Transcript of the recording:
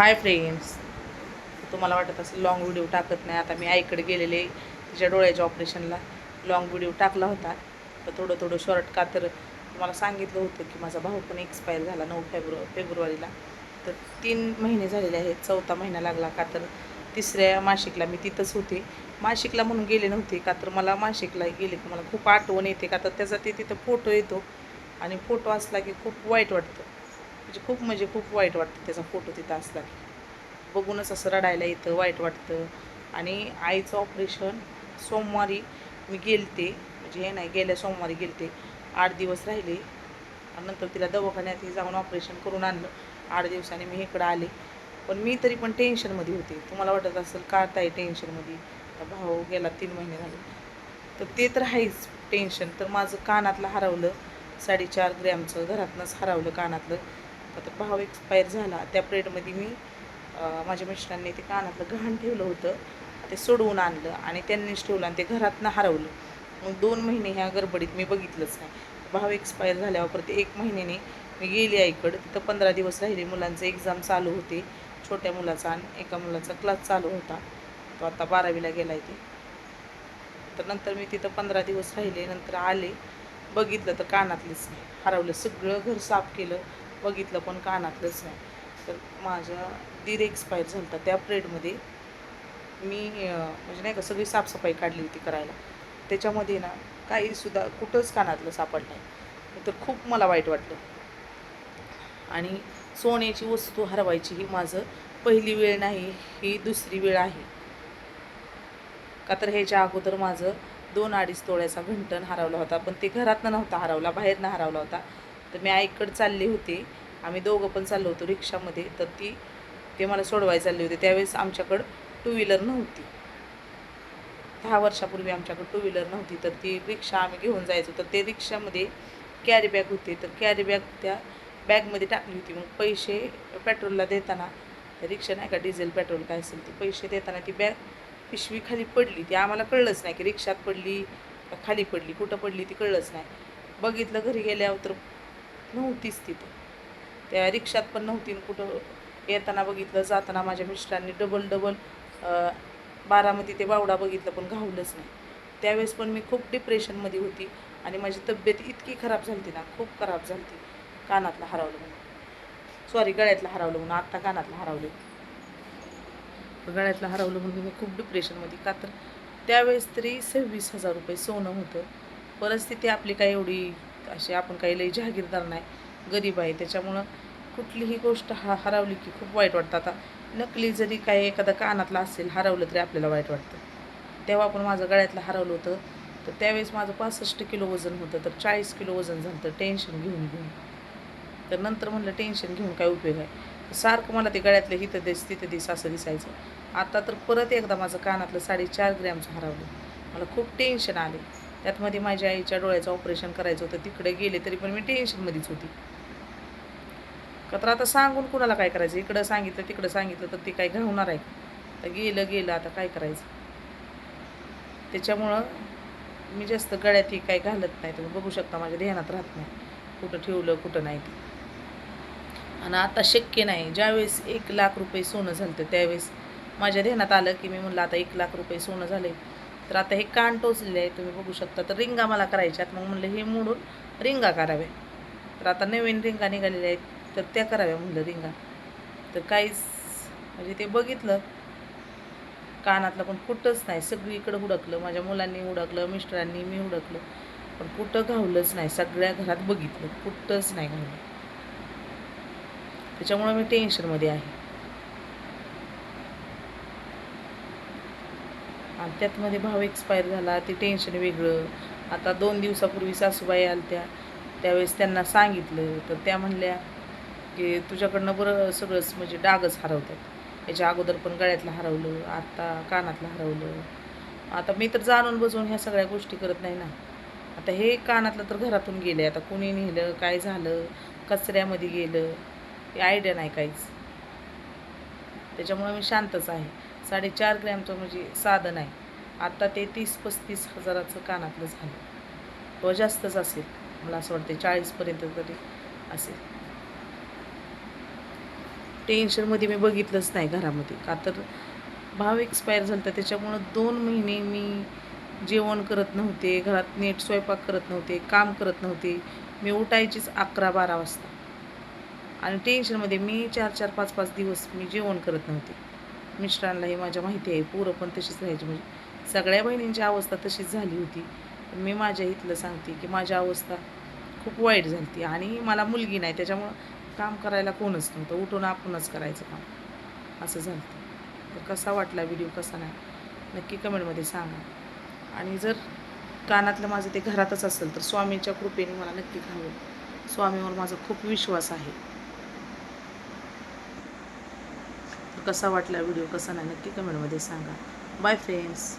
Hi friends. तुम्हाला वाटत असेल लॉंग व्हिडिओ टाकत नाही. आता मी आईकडे गेलेले तिच्या डोळ्याच्या ऑपरेशनला लॉंग व्हिडिओ टाकला होता. तर थोडं थोडं शॉर्ट का तर तुम्हाला सांगितलं होतं की माझा भाऊ पण एक्सपायर झाला नऊ फेब्रु फेब्रुवारीला. तर तीन महिने झालेले आहेत. चौथा महिना लागला का तर तिसऱ्या मासिकला मी तिथंच होते. मासिकला म्हणून गेले नव्हते का तर मला मासिकला गेले की मला खूप आठवण येते का तर त्याचा ते तिथं फोटो येतो. आणि फोटो असला की खूप वाईट वाटतं. म्हणजे खूप म्हणजे खूप वाईट वाटतं त्याचा फोटो तिथं असला की. बघूनच असं रडायला येतं वाईट वाटतं. आणि आईचं ऑपरेशन सोमवारी मी गेलते म्हणजे हे नाही गेल्या सोमवारी गेलते. आठ दिवस राहिले. आणि नंतर तिला दवाखान्यात जाऊन ऑपरेशन करून आणलं. आठ दिवसांनी मी इकडं आले. पण मी तरी पण टेन्शनमध्ये होते. तुम्हाला वाटत असेल का ताई टेन्शनमध्ये? भाऊ गेला तीन महिने झाले. तर ते तर आहेच टेन्शन. तर माझं कानातलं हरवलं. साडेचार ग्रॅमचं घरातनंच हरवलं कानातलं. तर भाव एक्सपायर झाला त्या प्लेटमध्ये मी माझ्या मिस्टरांनी ते कानातलं गहाण ठेवलं होतं. ते सोडवून आणलं आणि त्यांनीच ठेवलं आणि ते घरातनं हरवलं. मग दोन महिने ह्या गडबडीत मी बघितलंच नाही. भाव एक्सपायर झाल्यावर परत एक महिन्याने मी गेली आईकडं. तिथं पंधरा दिवस राहिले. मुलांचे एक्झाम चालू होते. छोट्या मुलाचा आणि एका मुलाचा क्लास चालू होता. तो आता बारावीला गेला आहे ते. तर नंतर मी तिथं पंधरा दिवस राहिले. नंतर आले. बघितलं तर कानातलीच नाही. हरवलं. सगळं घर साफ केलं. बघितलं पण कानातलंच नाही. तर माझ्या दीर एक्सपायर झालं होता त्या प्लेटमध्ये मी म्हणजे नाही का सगळी साफसफाई काढली होती करायला. त्याच्यामध्ये ना काहीसुद्धा कुठंच कानातलं सापडलं नाही. तर खूप मला वाईट वाटलं. आणि सोन्याची वस्तू हरवायची ही माझं पहिली वेळ नाही ही दुसरी वेळ आहे. का तर ह्याच्या अगोदर माझं दोन अडीच तोळ्याचा घंटण हरवला होता पण ते घरातनं नव्हता हरवला बाहेरनं हरवला होता. तर मी आईकडं चालले होते. आम्ही दोघं पण चाललो होतो रिक्षामध्ये. तर ती ते मला सोडवायला चालले होते. त्यावेळेस आमच्याकडं टू व्हीलर नव्हती. दहा वर्षापूर्वी आमच्याकडे टू व्हीलर नव्हती. तर ती रिक्षा आम्ही घेऊन जायचो. तर ते रिक्षामध्ये कॅरी बॅग होते. तर कॅरी बॅग त्या बॅगमध्ये टाकली होती. मग पैसे पेट्रोलला देताना रिक्षा नाही का डिझेल पेट्रोल काय असेल ते पैसे देताना ती बॅग पिशवी खाली पडली. ती आम्हाला कळलंच नाही की रिक्षात पडली खाली पडली कुठं पडली ती कळलंच नाही. बघितलं घरी गेल्यावर तर नव्हतीच तिथं. त्या रिक्षात पण नव्हती कुठं. येताना बघितलं जाताना माझ्या मिस्टरांनी डबल डबल बारामती ते बावडा बघितलं पण घावलंच नाही. त्यावेळेस पण मी खूप डिप्रेशनमध्ये होती आणि माझी तब्येत इतकी खराब झाली होती ना खूप खराब झाली कानातलं हरवलं म्हणून. सॉरी गळ्यातलं हरवलं म्हणून. आत्ता कानातलं हरवलं गळ्यातलं हरवलं म्हणून मी खूप डिप्रेशनमध्ये का तर त्यावेळेस तरी सव्वीस हजार रुपये सोनं होतं. परिस्थिती आपली काय एवढी अशी आपण काही लई जहागीरदार नाही गरीब आहे. त्याच्यामुळं कुठलीही गोष्ट हा हरवली की खूप वाईट वाटतं. आता नकली जरी काही एखादा कानातला असेल हरवलं तरी आपल्याला वाईट वाटतं. तेव्हा पण माझं गळ्यातलं हरवलं होतं तर त्यावेळेस माझं पासष्ट किलो वजन होतं तर चाळीस किलो वजन झालं तर टेन्शन घेऊन घेऊन. तर नंतर म्हणलं टेन्शन घेऊन काय उपयोग आहे? सारखं मला ते गळ्यातलं हिथं दिस तिथं दिस असं दिसायचं. आता तर परत एकदा माझं कानातलं साडेचार ग्रॅमचं हरवलं. मला खूप टेन्शन आले. त्यात मध्ये माझ्या आईच्या डोळ्याचं ऑपरेशन करायचं होतं. तिकडे गेले तरी पण मी टेन्शनमध्येच होती. का तर आता सांगून कुणाला काय करायचं? इकडं सांगितलं तिकडं सांगितलं तर ते काय घावणार आहे तर गेलं गेलं आता काय करायचं? त्याच्यामुळं मी जास्त गळ्यात काय काही घालत नाही. तुम्ही बघू शकता माझ्या ध्यानात राहत नाही. कुठं ठेवलं कुठं नाही. ते आणि आता शक्य नाही. ज्यावेळेस एक लाख रुपये सोनं झालं होतं त्यावेळेस माझ्या ध्यानात आलं की मी म्हणलं आता एक लाख रुपये सोनं झाले तर आता हे कान टोचलेले आहे तुम्ही बघू शकता. तर रिंगा मला करायच्यात मग म्हणलं हे मोडून रिंगा करावे तर आता नवीन रिंगा निघालेल्या आहेत. तर त्या कराव्या म्हणलं रिंगा. तर काहीच म्हणजे ते बघितलं कानातलं पण कुठंच नाही. सगळीकडं हुडकलं. माझ्या मुलांनी हुडकलं मिस्टरांनी मी हुडकलं. पण कुठं घावलंच नाही. सगळ्या घरात बघितलं. कुठंच नाही घावलं. त्याच्यामुळं मी टेन्शनमध्ये आहे. आणि त्यातमध्ये भाव एक्सपायर झाला ते टेन्शन वेगळं. आता दोन दिवसापूर्वी सासूबाई आल्या त्यावेळेस त्यांना सांगितलं. तर त्या म्हणल्या की तुझ्याकडनं बरं सगळंच म्हणजे डागच हरवतात. याच्या अगोदर पण गळ्यातलं हरवलं आत्ता कानातलं हरवलं. आता मी तर जाणून बजवून ह्या सगळ्या गोष्टी करत नाही ना. आता हे कानातलं तर घरातून गेलं आता कुणी नेलं काय झालं कचऱ्यामध्ये गेलं हे आयडिया नाही काहीच. त्याच्यामुळं मी शांतच आहे. साडेचार ग्रॅमचं म्हणजे साधन आहे आता ते तीस पस्तीस हजाराचं कानातलं झालं. किंवा जास्तच असेल. मला असं वाटतं चाळीसपर्यंत तरी असेल. टेन्शनमध्ये मी बघितलंच नाही घरामध्ये. का तर भाव एक्सपायर झाला तर त्याच्यामुळं दोन महिने मी जेवण करत नव्हते. घरात नीट स्वयंपाक करत नव्हते. काम करत नव्हते. मी उठायचीच अकरा बारा वाजता. आणि टेन्शनमध्ये मी चार चार पाच पाच दिवस मी जेवण करत नव्हते. मिस्टरांनाही माझ्या माहिती आहे. पोरं पण तशीच राहायची. म्हणजे सगळ्या बहिणींची अवस्था तशीच झाली होती. पण मी माझ्या इथलं सांगते की माझी अवस्था खूप वाईट झाली आणि मला मुलगी नाही. त्याच्यामुळं काम करायला कोणच नव्हतं. उठून आपणच करायचं काम. असं झालं तर कसा वाटला व्हिडिओ? कसा नाही? नक्की कमेंटमध्ये सांगा. आणि जर कानातलं माझं ते घरातच असेल तर स्वामींच्या कृपेने मला नक्की खावं स्वामीवर माझा खूप विश्वास आहे तर कसा वाटला व्हिडिओ कसा नाही नक्की कमेंटमध्ये सांगा. Bye friends